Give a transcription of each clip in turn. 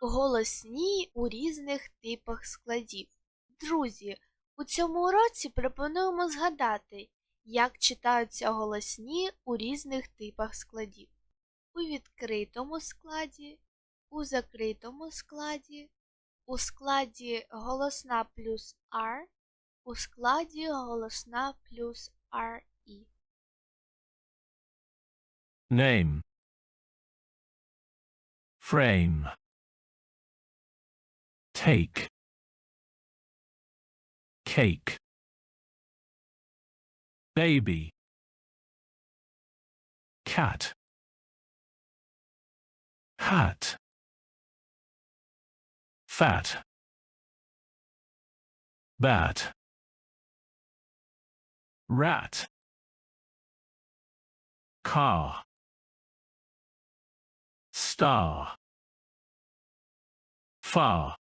Голосні у різних типах складів. Друзі, у цьому уроці пропонуємо згадати, як читаються голосні у різних типах складів. У відкритому складі, у закритому складі, у складі голосна плюс R, у складі голосна плюс RE. Name. Frame. Take. Cake. Baby. Cat. Hat. Fat. Bat. Rat. Car. Star. Far.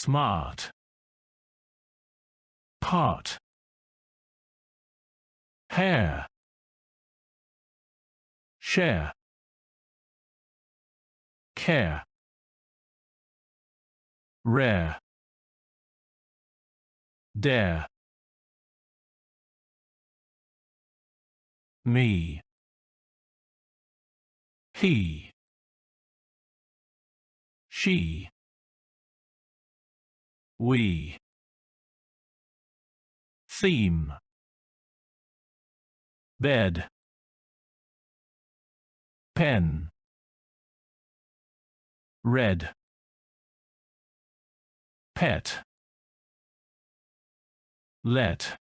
Smart. Part. Hair. Share. Care. Rare. Dare. Me. He. She. We. Theme. Bed. Pen. Red. Pet. Let.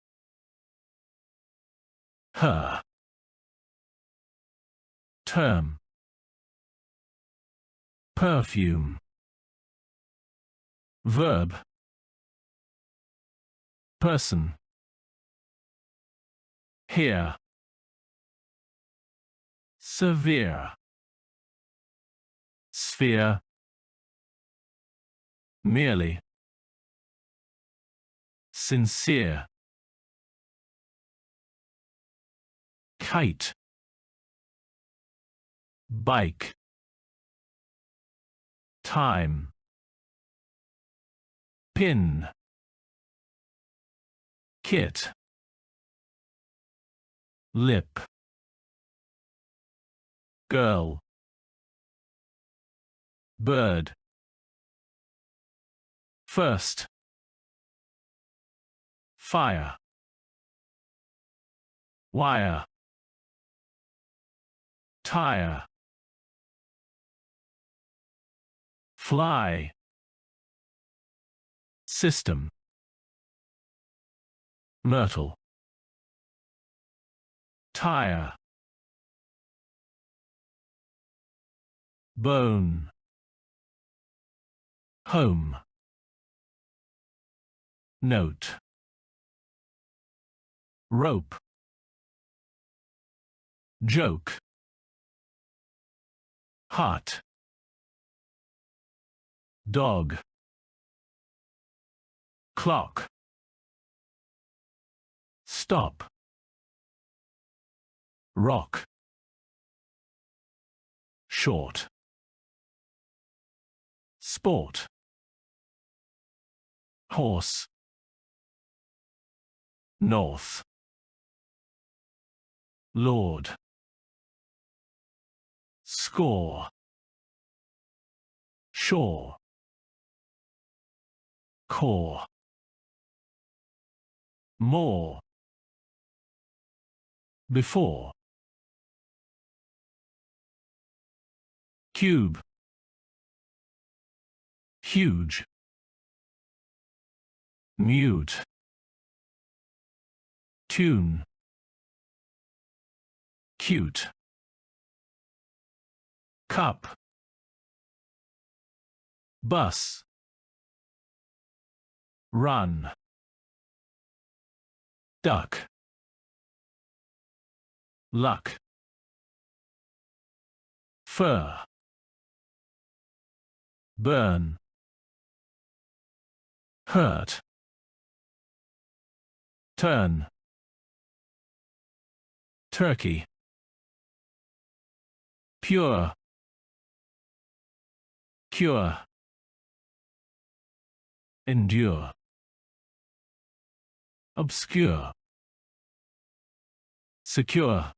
Her. Term. Perfume. Verb. Person. Here. Severe. Sphere. Merely. Sincere. Kite. Bike. Time. Pin. Kit. Lip. Girl. Bird. First. Fire. Wire. Tire. Fly. System. Myrtle. Tire. Bone. Home. Note. Rope. Joke. Hot. Dog. Clock. Stop. Rock. Short. Sport. Horse. North. Lord. Score. Shore. Core. More. Before. Cube. Huge. Mute. Tune. Cute. Cup. Bus. Run. Duck. Luck. Fur. Burn. Hurt. Turn. Turkey. Pure. cure, endure, obscure, secure,